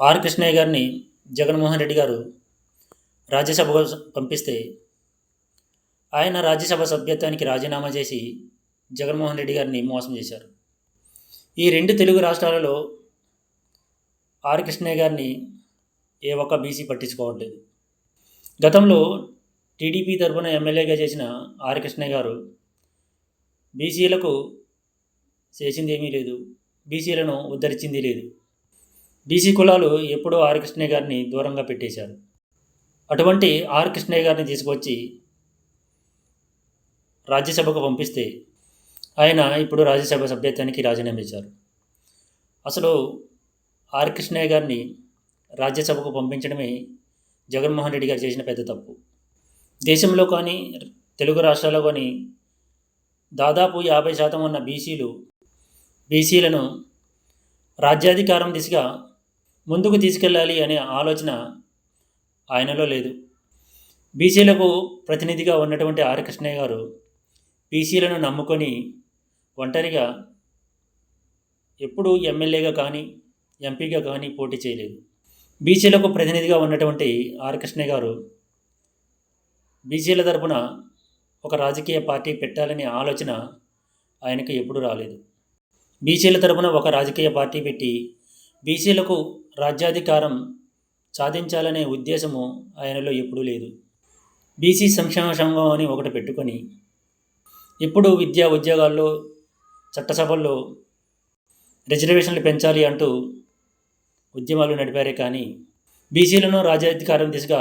Are Krishnaiah గారిని జగన్మోహన్ రెడ్డి గారు రాజ్యసభకు పంపిస్తే ఆయన రాజ్యసభ సభ్యత్వానికి రాజీనామా చేసి జగన్మోహన్ రెడ్డి గారిని మోసం చేశారు. ఈ రెండు తెలుగు రాష్ట్రాలలో ఆర్ కృష్ణయ్య గారిని ఏ ఒక్క బీసీ పట్టించుకోవట్లేదు గతంలో టీడీపీ తరఫున ఎమ్మెల్యేగా చేసిన ఆర్ కృష్ణయ్య గారు బీసీలకు చేసింది ఏమీ లేదు బీసీలను ఉద్ధరించింది లేదు. బీసీ కులాలు ఎప్పుడో ఆర్ కృష్ణయ్య గారిని దూరంగా పెట్టేశారు. అటువంటి ఆర్ కృష్ణయ్య గారిని తీసుకొచ్చి రాజ్యసభకు పంపిస్తే ఆయన ఇప్పుడు రాజ్యసభ సభ్యత్వానికి రాజీనామా ఇచ్చారు. అసలు ఆర్ కృష్ణయ్య గారిని రాజ్యసభకు పంపించడమే జగన్మోహన్ రెడ్డి గారు చేసిన పెద్ద తప్పు. దేశంలో కానీ తెలుగు రాష్ట్రాల్లో కానీ దాదాపు యాభై శాతం ఉన్న బీసీలు బీసీలను రాజ్యాధికారం దిశగా ముందుకు తీసుకెళ్ళాలి అనే ఆలోచన ఆయనలో లేదు. బీసీలకు ప్రతినిధిగా ఉన్నటువంటి ఆర్. కృష్ణయ్య గారు బీసీలను నమ్ముకొని ఒంటరిగా ఎప్పుడూ ఎమ్మెల్యేగా కానీ ఎంపీగా కానీ పోటీ చేయలేదు. బీసీలకు ప్రతినిధిగా ఉన్నటువంటి ఆర్. కృష్ణయ్య గారు బీసీల తరపున ఒక రాజకీయ పార్టీ పెట్టాలనే ఆలోచన ఆయనకు ఎప్పుడూ రాలేదు. బీసీల తరపున ఒక రాజకీయ పార్టీ పెట్టి బీసీలకు రాజ్యాధికారం సాధించాలనే ఉద్దేశము ఆయనలో ఎప్పుడూ లేదు. బీసీ సంక్షేమ సంఘం అని ఒకటి పెట్టుకొని ఇప్పుడు విద్యా ఉద్యోగాల్లో చట్టసభల్లో రిజర్వేషన్లు పెంచాలి అంటూ ఉద్యమాలు నడిపారే కానీ బీసీలను రాజ్యాధికారం దిశగా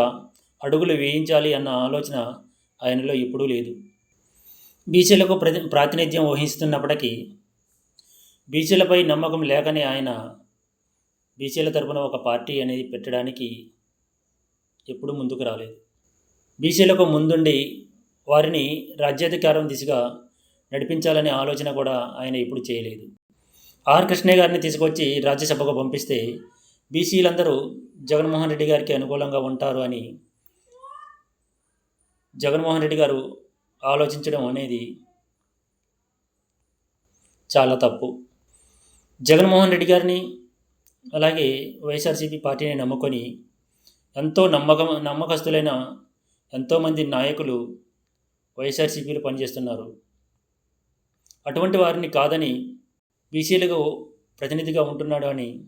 అడుగులు వేయించాలి అన్న ఆలోచన ఆయనలో ఎప్పుడూ లేదు. బీసీలకు ప్రతి ప్రాతినిధ్యం వహిస్తున్నప్పటికీ బీసీలపై నమ్మకం లేకనే ఆయన బీసీల తరపున ఒక పార్టీ అనేది పెట్టడానికి ఎప్పుడూ ముందుకు రాలేదు. బీసీలకు ముందుండి వారిని రాజ్యాధికారం దిశగా నడిపించాలనే ఆలోచన కూడా ఆయన ఇప్పుడు చేయలేదు. ఆర్ కృష్ణయ్య గారిని తీసుకొచ్చి రాజ్యసభకు పంపిస్తే బీసీలందరూ జగన్మోహన్ రెడ్డి గారికి అనుకూలంగా ఉంటారు అని జగన్మోహన్ రెడ్డి గారు ఆలోచించడం అనేది చాలా తప్పు. జగన్మోహన్ రెడ్డి గారిని అలాగే వైఎస్ఆర్సీపీ పార్టీని నమ్ముకొని ఎంతో నమ్మకం నమ్మకస్తులైన ఎంతోమంది నాయకులు వైఎస్ఆర్సీపీలో పనిచేస్తున్నారు. అటువంటి వారిని కాదని బీసీలకు ప్రతినిధిగా ఉంటున్నాడు అని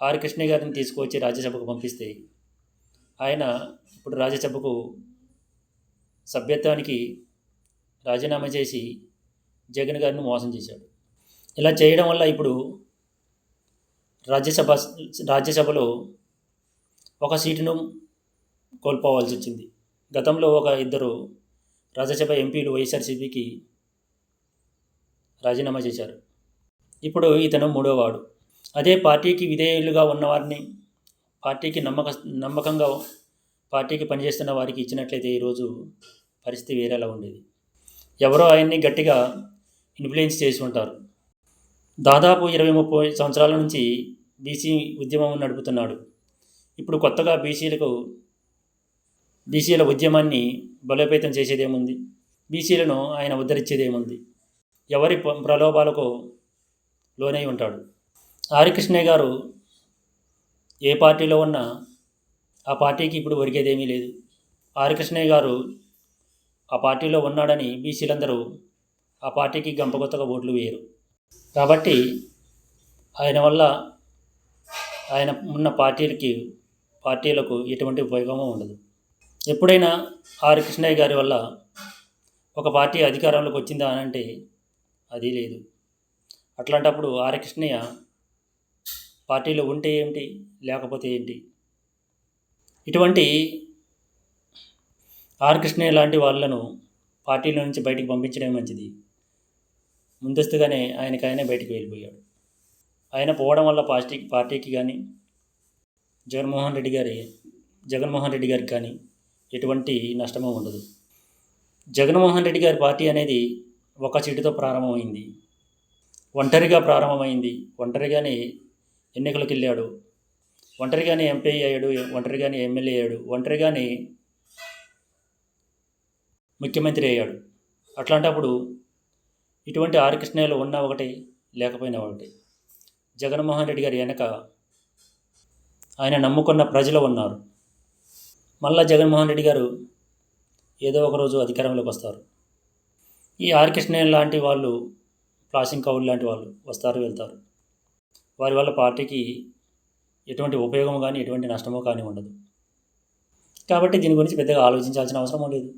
ఆర్ కృష్ణ గారిని తీసుకువచ్చి రాజ్యసభకు పంపిస్తే ఆయన ఇప్పుడు రాజ్యసభకు సభ్యత్వానికి రాజీనామా చేసి జగన్ గారిని మోసం చేశాడు. ఇలా చేయడం వల్ల ఇప్పుడు రాజ్యసభ రాజ్యసభలో ఒక సీటును కోల్పోవాల్సి వచ్చింది. గతంలో ఒక ఇద్దరు రాజ్యసభ ఎంపీలు వైఎస్ఆర్సీపీకి రాజీనామా చేశారు. ఇప్పుడు ఇతను మూడోవాడు అదే పార్టీకి విధేయులుగా ఉన్నవారిని పార్టీకి నమ్మక నమ్మకంగా పార్టీకి పనిచేస్తున్న వారికి ఇచ్చినట్లయితే ఈరోజు పరిస్థితి వేరేలా ఉండేది. ఎవరో ఆయన్ని గట్టిగా ఇన్ఫ్లుయెన్స్ చేసి ఉంటారు. దాదాపు ఇరవై ముప్పై సంవత్సరాల నుంచి బీసీ ఉద్యమం నడుపుతున్నాడు. ఇప్పుడు కొత్తగా బీసీలకు బీసీల ఉద్యమాన్ని బలోపేతం చేసేదేముంది? బీసీలను ఆయన ఉద్ధరించేదేముంది? ఎవరి ప్రలోభాలకు లోనై ఉంటాడు? హరికృష్ణయ్య గారు ఏ పార్టీలో ఉన్నా ఆ పార్టీకి ఇప్పుడు ఒరిగేదేమీ లేదు. హరికృష్ణయ్య గారు ఆ పార్టీలో ఉన్నాడని బీసీలందరూ ఆ పార్టీకి గంపగొత్తగా ఓట్లు వేయరు. కాబట్టి ఆయన వల్ల ఆయన ఉన్న పార్టీలకి పార్టీలకు ఎటువంటి ఉపయోగము ఉండదు. ఎప్పుడైనా ఆర్. కృష్ణయ్య గారి వల్ల ఒక పార్టీ అధికారంలోకి వచ్చిందా అని అంటే అది లేదు. అట్లాంటప్పుడు ఆర్. కృష్ణయ్య పార్టీలో ఉంటే ఏమిటి లేకపోతే ఏంటి? ఇటువంటి ఆర్. కృష్ణయ్య లాంటి వాళ్ళను పార్టీలో నుంచి బయటికి పంపించడమే మంచిది. ముందస్తుగానే ఆయనకి ఆయనే బయటికి వెళ్ళిపోయాడు. ఆయన పోవడం వల్ల పార్టీ పార్టీకి కానీ జగన్మోహన్ రెడ్డి గారి జగన్మోహన్ రెడ్డి గారికి కానీ ఎటువంటి నష్టము ఉండదు. జగన్మోహన్ రెడ్డి గారి పార్టీ అనేది ఒక చెట్టుతో ప్రారంభమైంది. ఒంటరిగా ప్రారంభమైంది. ఒంటరిగానే ఎన్నికలకు వెళ్ళాడు. ఒంటరిగానే ఎంపీ అయ్యాడు ఒంటరిగానే ఎమ్మెల్యే అయ్యాడు ఒంటరిగానే ముఖ్యమంత్రి అయ్యాడు. అట్లాంటప్పుడు ఇటువంటి ఆర్ కృష్ణయ్యలో ఉన్న ఒకటి లేకపోయినా ఒకటి. జగన్మోహన్ రెడ్డి గారి వెనక ఆయన నమ్ముకున్న ప్రజలు ఉన్నారు. మళ్ళా జగన్మోహన్ రెడ్డి గారు ఏదో ఒక రోజు అధికారంలోకి వస్తారు. ఈ ఆర్ లాంటి వాళ్ళు ప్లాసింగ్ కౌల్ లాంటి వాళ్ళు వస్తారు వెళ్తారు. వారి వల్ల పార్టీకి ఎటువంటి ఉపయోగం కానీ ఎటువంటి నష్టమో కానీ ఉండదు. కాబట్టి దీని గురించి పెద్దగా ఆలోచించాల్సిన అవసరం లేదు.